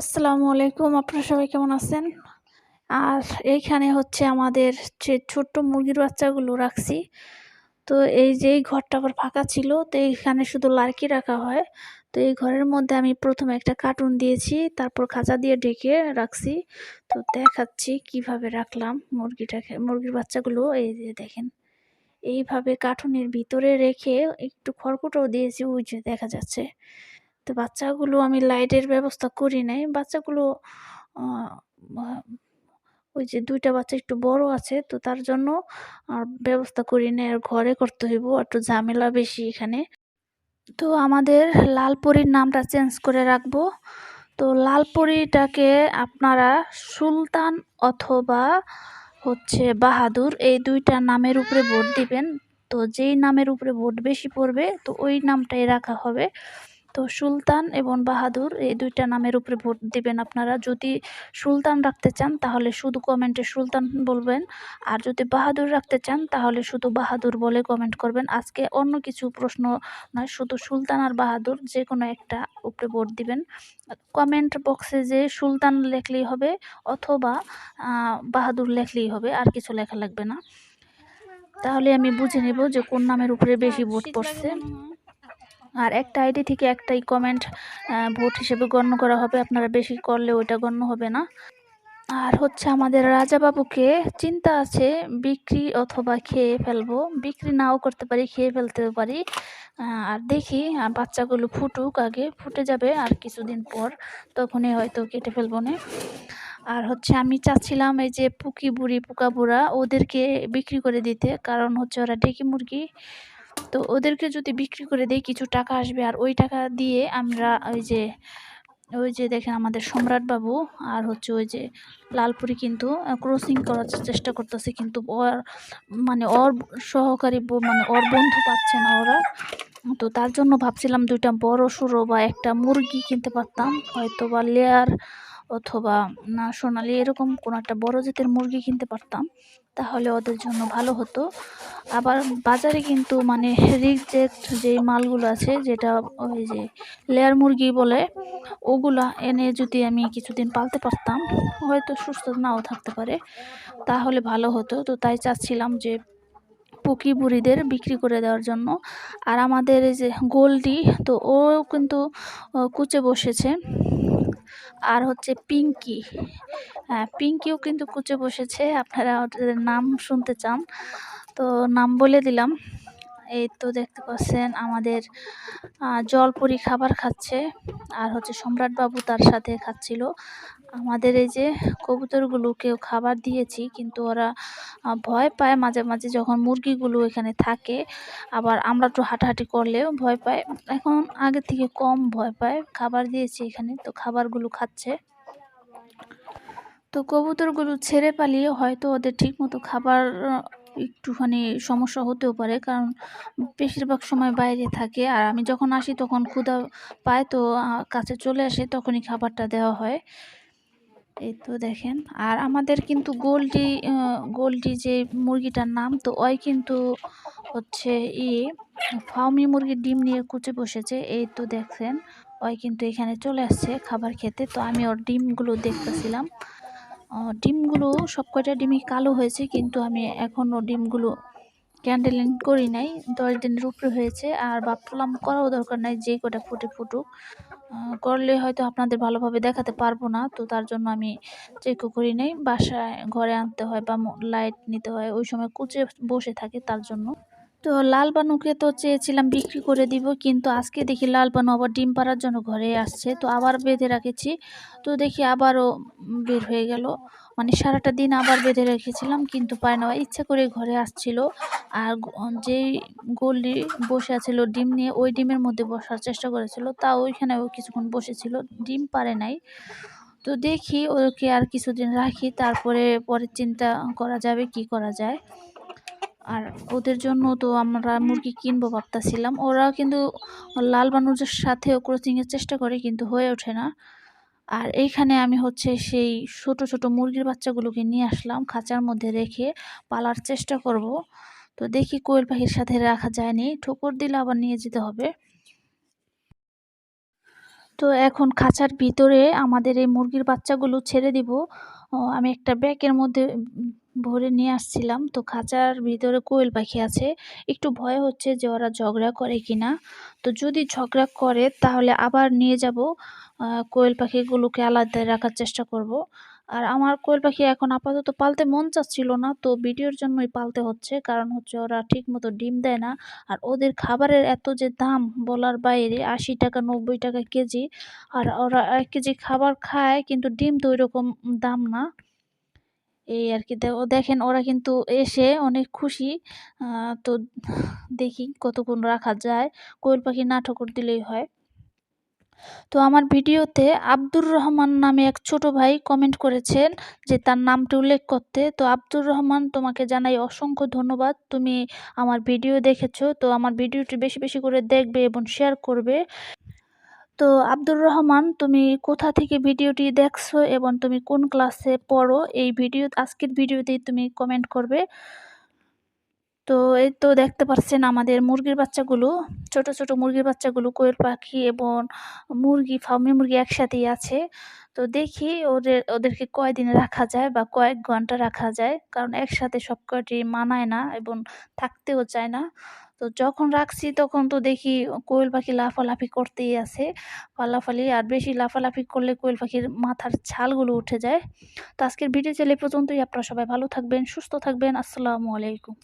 আসসালামু আলাইকুম, আপনারা সবাই কেমন আছেন? আর এইখানে হচ্ছে আমাদের যে ছোট্ট মুরগির বাচ্চাগুলো রাখছি। তো এই যে ঘরটা আবার ফাঁকা ছিল, তো এইখানে শুধু লার্কি রাখা হয়। তো এই ঘরের মধ্যে আমি প্রথমে একটা কার্টুন দিয়েছি, তারপর খাঁচা দিয়ে ঢেকে রাখছি। তো দেখাচ্ছি কীভাবে রাখলাম মুরগিটাকে, মুরগির বাচ্চাগুলো, এই যে দেখেন। এইভাবে কার্টুনের ভিতরে রেখে একটু খড়কুটোও দিয়েছি, ওই যে দেখা যাচ্ছে। তো বাচ্চাগুলো আমি লাইটের ব্যবস্থা করি নাই। বাচ্চাগুলো ওই যে দুইটা বাচ্চা একটু বড় আছে, তো তার জন্য আর ব্যবস্থা করি নাই। আর ঘরে করতে হইব, একটু ঝামেলা বেশি এখানে। তো আমাদের লালপরির নামটা চেঞ্জ করে রাখব। তো লালপরিটাকে আপনারা সুলতান অথবা হচ্ছে বাহাদুর এই দুইটা নামের উপরে ভোট দিবেন। তো যেই নামের উপরে ভোট বেশি পড়বে, তো ওই নামটাই রাখা হবে। তো সুলতান এবং বাহাদুর এই দুইটা নামের উপরে ভোট দিবেন আপনারা। যদি সুলতান রাখতে চান, তাহলে শুধু কমেন্টে সুলতান বলবেন। আর যদি বাহাদুর রাখতে চান, তাহলে শুধু বাহাদুর বলে কমেন্ট করবেন। আজকে অন্য কিছু প্রশ্ন নয়, শুধু সুলতান আর বাহাদুর যে কোনো একটা উপরে ভোট দিবেন। কমেন্ট বক্সে যে সুলতান লেখলেই হবে অথবা বাহাদুর লেখলেই হবে, আর কিছু লেখা লাগবে না। তাহলে আমি বুঝে নেব যে কোন নামের উপরে বেশি ভোট পড়ছে। আর একটা আইডি থেকে একটাই কমেন্ট ভোট হিসেবে গণ্য করা হবে। আপনারা বেশি করলে ওইটা গণ্য হবে না। আর হচ্ছে আমাদের রাজাবাবুকে চিন্তা আছে, বিক্রি অথবা খেয়ে ফেলব। বিক্রি নাও করতে পারি, খেয়ে ফেলতেও পারি। আর দেখি বাচ্চাগুলো ফুটুক আগে, ফুটে যাবে আর কিছুদিন পর তখনই হয়তো কেটে ফেলব না। আর হচ্ছে আমি চাচ্ছিলাম এই যে পুকি বুড়ি পোকা বুড়া ওদেরকে বিক্রি করে দিতে। কারণ হচ্ছে ওরা ডেকি মুরগি তো ওদেরকে যদি বিক্রি করে দেই কিছু টাকা আসবে, আর ওই টাকা দিয়ে আমরা ওই যে ওই যে দেখেন আমাদের সম্রাট বাবু আর হচ্ছে ওই যে লালপুরি কিন্তু ক্রসিং করার চেষ্টা করতেছে কিন্তু ওর মানে ওর সহকারী মানে ওর বন্ধু পাচ্ছে না ওরা। তো তার জন্য ভাবছিলাম দুইটা বড় সড়ো বা একটা মুরগি কিনতে পারতাম। হয়তো বা লেয়ার অথবা, না, সোনালি এরকম কোনো একটা বড় জাতের মুরগি কিনতে পারতাম, তাহলে ওদের জন্য ভালো হতো। আবার বাজারে কিন্তু মানে রিজেক্ট যে মালগুলো আছে, যেটা ওই যে লেয়ার মুরগি বলে, ওগুলা এনে যদি আমি কিছুদিন পালতে পারতাম, হয়তো সুস্থ নাও থাকতে পারে, তাহলে ভালো হতো। তো তাই চাচ্ছিলাম যে পুকি বুড়িদের বিক্রি করে দেওয়ার জন্য। আর আমাদের এই যে গোল্ডি, তো ও কিন্তু কুচে বসেছে। আর হচ্ছে পিঙ্কি। হ্যাঁ পিঙ্কিও কিন্তু কুচে বসেছে। আপনারা ওদের নাম শুনতে চান। তো নাম বলে দিলাম। এই তো দেখতে পাচ্ছেন, আমাদের জলপুরি খাবার খাচ্ছে। আর হচ্ছে সম্রাটবাবু তার সাথে খাচ্ছিল। আমাদের এই যে কবুতরগুলোকেও খাবার দিয়েছি, কিন্তু ওরা ভয় পায় মাঝে মাঝে যখন মুরগিগুলো এখানে থাকে। আবার আমরা একটু হাঁটাহাঁটি করলেও ভয় পায়। এখন আগের থেকে কম ভয় পায়। খাবার দিয়েছি এখানে, তো খাবারগুলো খাচ্ছে। তো কবুতরগুলো ছেড়ে পালিয়ে হয়তো ওদের ঠিকমতো খাবার একটুখানি সমস্যা হতেও পারে। কারণ বেশিরভাগ সময় বাইরে থাকে। আর আমি যখন আসি তখন ক্ষুধা পায়, তো কাছে চলে আসে, তখনই খাবারটা দেওয়া হয়। এই তো দেখেন। আর আমাদের কিন্তু গোল্ডি গোল্ডি যে মুরগিটার নাম, তো ওই কিন্তু হচ্ছে ই ফাউমি মুরগির ডিম নিয়ে কুচে বসেছে। এই তো দেখছেন, ওই কিন্তু এখানে চলে আসছে খাবার খেতে। তো আমি ওর ডিমগুলো দেখতেছিলাম। ডিমগুলো সব কয়টা ডিমই কালো হয়েছে, কিন্তু আমি এখনও ডিমগুলো ক্যান্ডেলিং করি নাই, দশ দিনের উপরে হয়েছে, আর ভাবলাম করাও দরকার নাই, যে কটা ফুটে ফুটুক। করলে হয়তো আপনাদের ভালোভাবে দেখাতে পারব না, তো তার জন্য আমি চেকও করি নাই। বাসায় ঘরে আনতে হয় বা লাইট নিতে হয়, ওই সময় কুচে বসে থাকে তার জন্য। তো লাল বানুকে তো চেয়েছিলাম বিক্রি করে দিব, কিন্তু আজকে দেখি লাল বানু আবার ডিম পাড়ার জন্য ঘরে আসছে। তো আবার বেঁধে রেখেছি। তো দেখি আবারও বের হয়ে গেল। মানে সারাটা দিন আবার বেঁধে রেখেছিলাম, কিন্তু পায় না। ইচ্ছা করে ঘরে আসছিল। আর যেই গোল্ডি বসে আছিল ডিম নিয়ে, ওই ডিমের মধ্যে বসার চেষ্টা করেছিল। তা ওইখানে ও কিছুক্ষণ বসেছিল, ডিম পারে নাই। তো দেখি ওকে আর কিছুদিন রাখি, তারপরে পরে চিন্তা করা যাবে, কি করা যায়। আর ওদের জন্য তো আমরা মুরগি কিনবো ভাবতেছিলাম। ওরাও কিন্তু লাল বানুজের সাথেও ক্রসিংয়ের চেষ্টা করে, কিন্তু হয়ে ওঠে না। আর এইখানে আমি হচ্ছে সেই ছোট ছোট মুরগির বাচ্চাগুলোকে নিয়ে আসলাম খাঁচার মধ্যে রেখে পালার চেষ্টা করব। তো দেখি কোয়েল পাখির সাথে রাখা যায়নি ঠোকর দিলে আবার নিয়ে যেতে হবে। তো এখন খাঁচার ভিতরে আমাদের এই মুরগির বাচ্চাগুলো ছেড়ে দিব। আমি একটা ব্যাগের মধ্যে ভরে নিয়ে আসছিলাম। তো খাঁচার ভিতরে কোয়েল পাখি আছে। একটু ভয় হচ্ছে যে ওরা ঝগড়া করে কি না তো যদি ঝগড়া করে তাহলে আবার নিয়ে যাব। কোয়েল পাখিগুলোকে আলাদা রাখার চেষ্টা করব। আর আমার কোয়েল পাখি এখন আপাতত পালতে মন চাচ্ছিল না, তো ভিডিওর জন্যই পালতে হচ্ছে। কারণ হচ্ছে ওরা ঠিক মতো ডিম দেয় না। আর ওদের খাবারের এত যে দাম বলার বাইরে, আশি টাকা, নব্বই টাকা কেজি, আর ওরা এক কেজি খাবার খায়, কিন্তু ডিম তো ওইরকম দাম না। এই আর কি দেখেন ওরা কিন্তু এসে অনেক খুশি। তো দেখি কতক্ষণ রাখা যায়। কোয়েল পাখি না ঠোকর দিলেই হয়। তো আমার ভিডিওতে আব্দুর রহমান নামে এক ছোট ভাই কমেন্ট করেছেন যে তার নামটি উল্লেখ করতে। তো আব্দুর রহমান, তোমাকে জানাই অসংখ্য ধন্যবাদ। তুমি আমার ভিডিও দেখেছ, তো আমার ভিডিওটি বেশি বেশি করে দেখবে এবং শেয়ার করবে। তো আব্দুর রহমান, তুমি কোথা থেকে ভিডিওটি দেখছ এবং তুমি কোন ক্লাসে পড়ো, এই ভিডিও, আজকের ভিডিওতেই তুমি কমেন্ট করবে। তো এই তো দেখতে পাচ্ছেন আমাদের মুরগির বাচ্চাগুলো, ছোট ছোট মুরগির বাচ্চাগুলো, কোয়েল পাখি এবং মুরগি, ফার্মি মুরগি একসাথেই আছে। তো দেখি ওদের ওদেরকে কয়দিন রাখা যায় বা কয়েক ঘণ্টা রাখা যায়, কারণ একসাথে সব কয়টি মানায় না এবং থাকতেও চায় না। তো যখন রাখছি তখন তো দেখি কোয়েল পাখি লাফালাফি করতেই আছে পালাফালি আর বেশি লাফালাফি করলে কোয়েল পাখির মাথার ছালগুলো উঠে যায়। তো আজকের ভিডিও চলে পর্যন্তই, আপনারা সবাই ভালো থাকবেন, সুস্থ থাকবেন, আসসালামু আলাইকুম।